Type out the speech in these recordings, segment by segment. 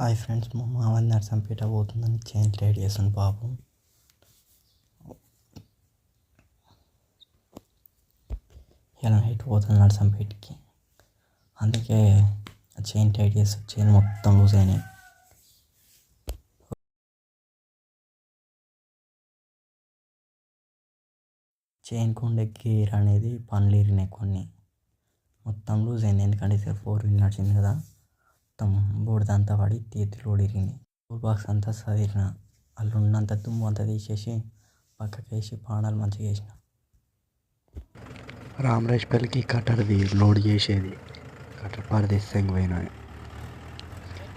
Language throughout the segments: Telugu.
హాయ్ ఫ్రెండ్స్ మా మామ నర్సంపేట పోతుందని చైన్ రెడీ చేస్తుంది పాపం. ఇలా హైట్ పోతుంది నర్సంపేటకి? అందుకే చైన్ టైట్ చేసి చైన్ మొత్తం లూజ్ అయినాయి చైన్ ఉండే గేర్ అనేది పనులు ఇరినాయి కొన్ని. మొత్తం లూజ్ అయింది ఎందుకంటే ఫోర్ వీల్ నడిచింది కదా. మొత్తం బూడిదంతా పడి చేతులు కూడా ఇరిగినాయి టూల్ బాక్స్ అంతా సదిరిన అందులో ఉన్నంత దుమ్ము అంతా తీసేసి పక్కకి వేసి పానాలు మంచిగా వేసిన రామరాజ్పల్లికి కట్టర్ది లోడ్ చేసేది కట్టర్ పారదీస్తే పోయినా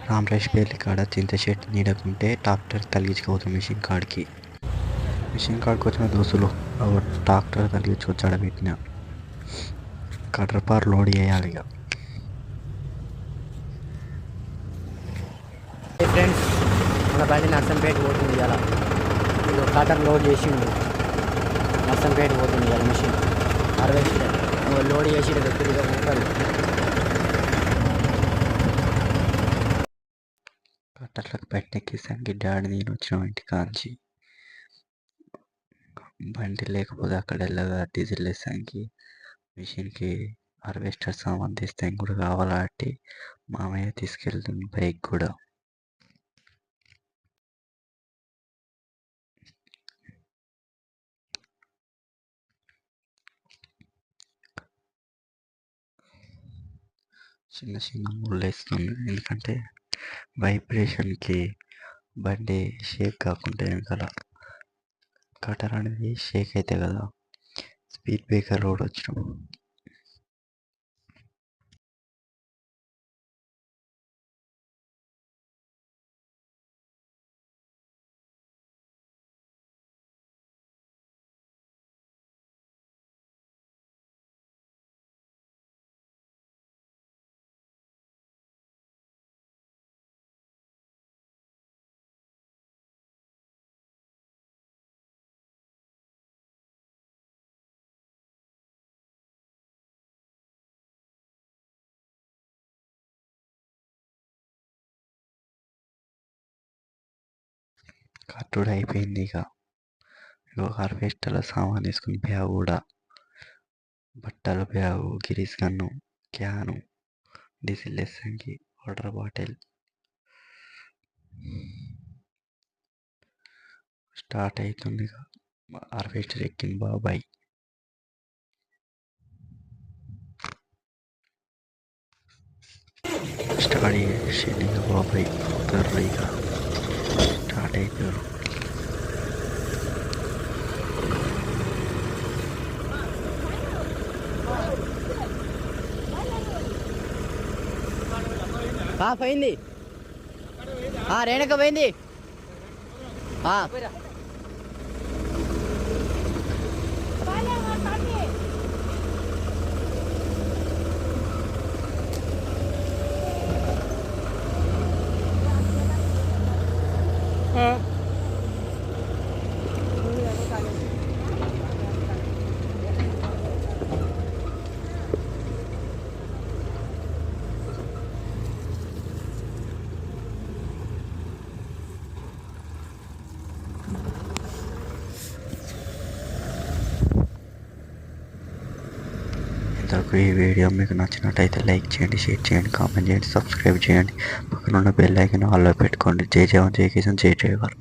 రామరాజ్పల్లి కాడ చింత చెట్టు నీడకుంటే ట్రాక్టర్ తలిగించుకోవచ్చు మిషన్ కాడికి మిషన్ కాడికి వచ్చిన దోస్తులు ఒక ట్రాక్టర్ తలిగించుకొచ్చి ఆడ పెట్టిన కట్టర్ పార లోడ్ చేయాలి ఇక మన బండి నర్సంపేట పోతుంది ఇలా ఇది కాటన్ లోడ్ చేసిండు. నర్సంపేట పోతుంది ఇలా మిషన్. హార్వెస్టర్ లోడ్ చేసి దగ్గరగా ఉంటాడు కట్టర్లకు పెట్టెక్కిసానికి డాడీ నేను వచ్చిన ఇంటి కాంచి. బండి లేకపోతే అక్కడ వెళ్ళగా డీజిల్ వేసానికి మిషన్కి హార్వెస్టర్ సామాన్ తీస్తే కూడా కావాలంటే మామయ్య తీసుకెళ్తుంది బైక్ కూడా. చిన్న చిన్న ముళ్ళు వేస్తుంది ఎందుకంటే వైబ్రేషన్కి బండి షేక్ కాకుండా వెనకాల కటర్ అనేది షేక్ అవుతాయి కదా స్పీడ్ బ్రేకర్ రోడ్ వచ్చినప్పుడు కట్టుడు అయిపోయింది ఇక ఇగో హార్వెస్టర్లో సామాన్ తీసుకుని బ్యాగ్ కూడా. బట్టల bag grease gun can diesel వేసానికి water bottle. Start అవుతుంది ఇక హార్వెస్టర్ ఎక్కింది బాబాయ్. స్టార్ట్ చేసింది ఇక బాబాయ్. పోతారు ఇక స్టార్ట్ అయిపోయారు. పోయింది. రేణుక పోయింది. ఆ. ఈ వీడియో మీకు నచ్చినట్టయితే లైక్ చేయండి షేర్ చేయండి కామెంట్ చేయండి సబ్స్క్రైబ్ చేయండి పక్కన ఉన్న బెల్ ఐకన్ ఆల్లో పెట్టుకోండి జై జవాన్ జై కిషన్ జై డ్రైవర్